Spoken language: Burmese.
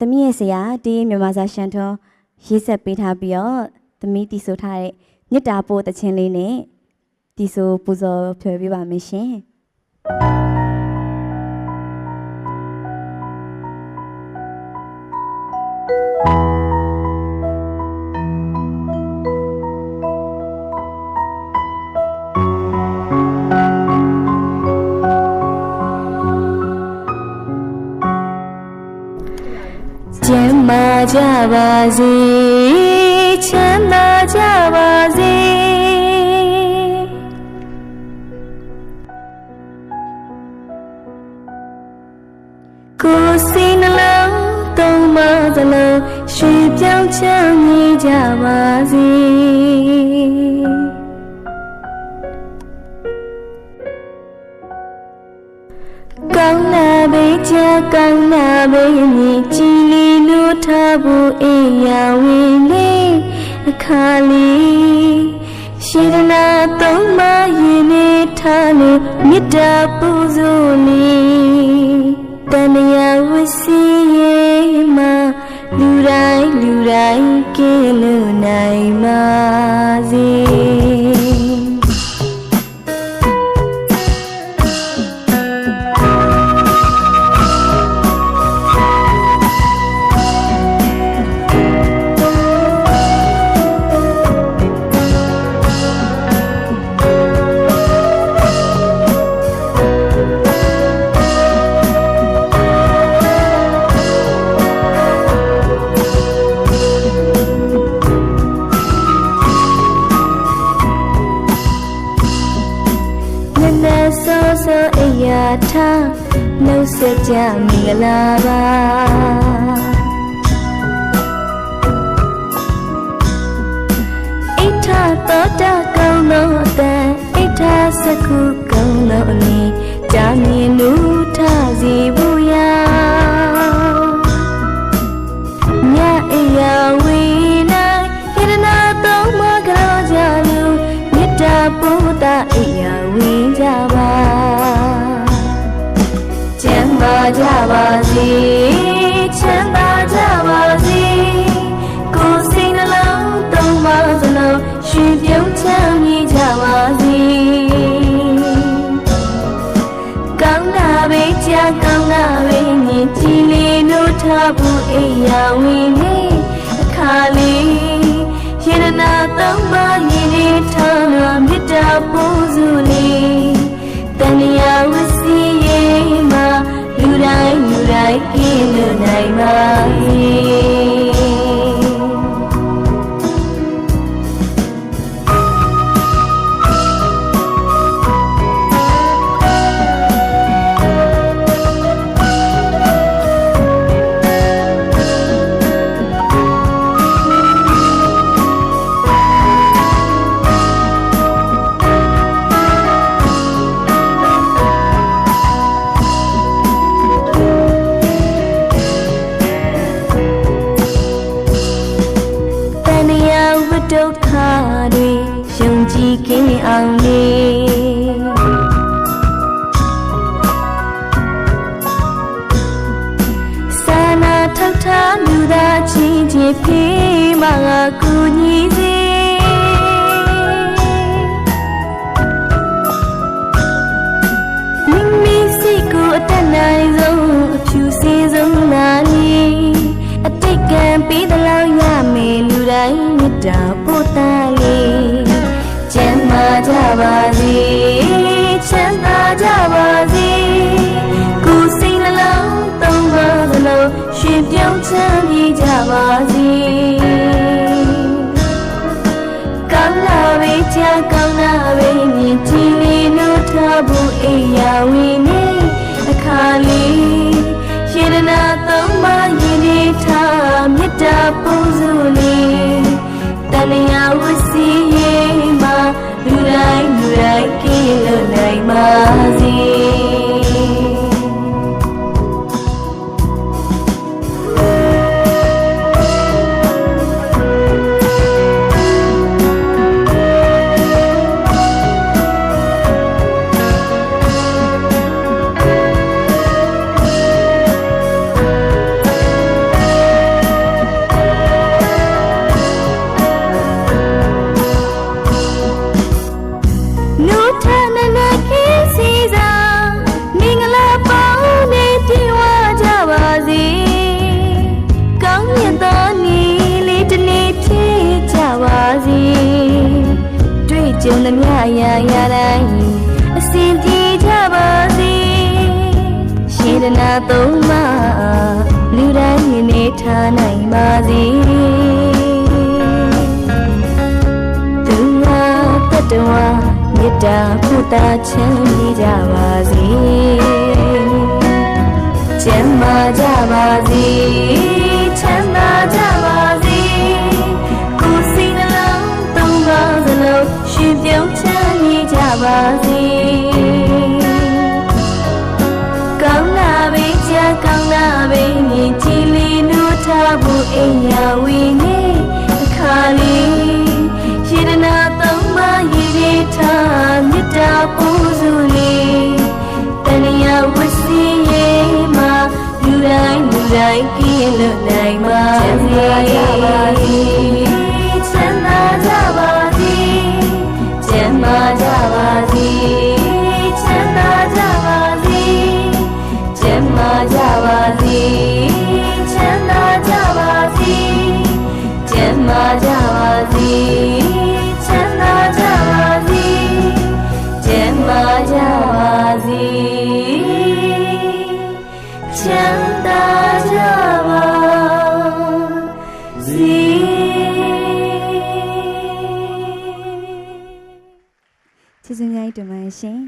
သမီးရဲ့ဆရာဒီမြန်မာစာရှန်ထွန်းရေးဆက်ပေးထားပြီးတော့သမီးတီဆိုထားတဲ့မေတ္တာပို့တခြင်းလေးနဲ့တီဆိုပူဇော်ဖျော်ပြပါမယ်ရှင် ကြပါစေချမ်းသာကြပါစေကိုယ်စိတ်နှလုံးသုံးပါးစလုံးရွှေပြောင်းချမ်းမြေ့ကြပါစေကောင်းလာပေချာကောင်းလာပေမြည်ကြည်လီလို့ ထားဖို့အေးရဝင်လေးအခါလေးရှိရနာသုံးပါးရင်နေထားလို့မေတ္တာပူဇော်လေးတဏှာဝစီရဲ့မှာလူတိုင်းလူတိုင်းကင်းလို့နိုင်ပါ ထားနှုတ်ဆက်ကြမင်္ဂလာပါ ကျမ်းပါကြပါစေချမ်းသာကြပါစေကိုယ်စိတ်နှလုံးသုံးပါစလုံးရွှေပြုံးချမ်းမြေ့ကြပါစေကောင်းတာပဲကြာကောင်းတာပဲမြင်ကြည်လေးလို့ထားဖို့အိယာဝင်နေအခါလေးယေရနာသုံးပါးရည်လေးထားလို့မေတ္တာပို့စုလေးတဏှာဝစီရဲ့မှာလူ တိုင်းလူတိုင်း အောင်လေစာနာထောက်ထားလူသားချင်းချင်းဖေးမငါကူညီစေမိမိစိတ်ကိုအတတ်နိုင်ဆုံးအဖြူစင်ဆုံးနာလီအတိတ်ကံပေးသလောက်ရမယ်လူတိုင်းမေတ္တာပို့တာလေးကျမ်းမာ ကြပါစေချမ်းသာကြပါစေကိုယ်စိတ်နှလုံးသုံးပါးသလုံးရှင်ပြုံးချမ်းမြေ့ကြပါစေကောင်းလာပဲကြာကောင်းလာပဲမြင်ကြည်လေးလို့ထားဖို့အိယာဝီနေ နို ကြုံသမျှအရာရာတိုင်းအစဉ်ပြေကြပါစေရှင်းနာသုံးပါလူတိုင်းမြင်နေထားနိုင်ပါစေသူငါတတဝမေတ္တာဖုတာချမ်းမြေကြပါစေကျမ်းမာကြပါစေ ထားဖို့အိမ်ယာဝီနေအခါလေးရှိရနာသုံးပါးရည်ရထားမြတ်တာပူဇူလေးတဏှာဝစီရဲ့မှာလူတိုင်းလူတိုင်းကြည်လွတ်နိုင်ပါစေ ချမ်းသာကြပါစေကျေးဇူးများတင်ပါတယ်ရှင်